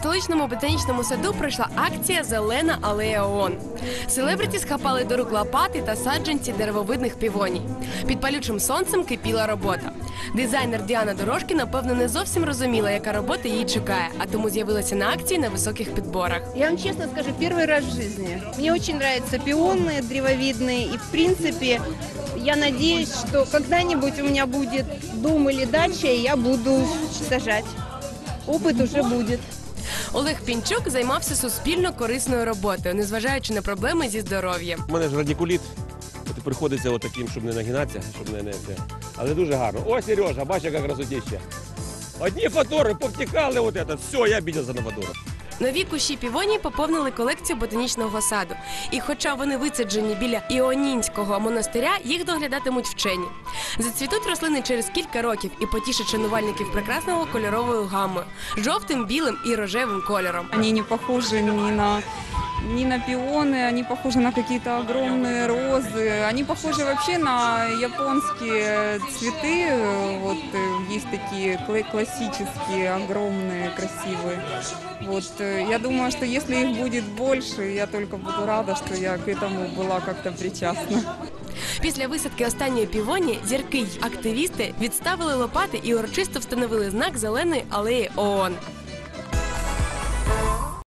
столичному ботанічному саду пройшла акція Зелена алея ООН. Селебриті схапали до рук лопати та саджанці деревовидних півоній. Під палючим сонцем кипіла робота. Дизайнер Діана Дорожки, напевно, не зовсім розуміла, яка робота її чекає, а тому з'явилася на акції на високих підборах. Я вам честно скажу, первый раз в жизни. Мне очень нравятся пионы древовидные, и в принципе я надеюсь, что когда-нибудь у меня будет дом или дача, и я буду сажать. Опыт уже будет. Олег Пінчук займався суспільно корисною роботою, незважаючи на проблеми зі здоров'ям. У мене ж радікуліт. От приходиться отаким, щоб не нагинатися, щоб не, не це. Але дуже гарно. О, Сережа, бачиш, яка красотища. Одні фотори повтікали, от це. Все, я бідя за фотори. Нові кущі півоні поповнили колекцію ботанічного саду. І хоча вони висаджені біля Іонінського монастиря, їх доглядатимуть вчені. Зацвітуть рослини через кілька років і потішать шанувальників прекрасного кольоровою гамою жовтим, білим і рожевим кольором. Вони не похожи ні на ни на пионы, они похожи на какие-то огромные розы, они похожи вообще на японские цветы. Вот э, есть такие кла- классические, огромные, красивые. Вот э, я думаю, что если их будет больше, я только буду рада, что я к этому была как-то причастна. Після висадки останньої півоні зірки й активісти відставили лопати і урочисто встановили знак зеленої алеї ООН.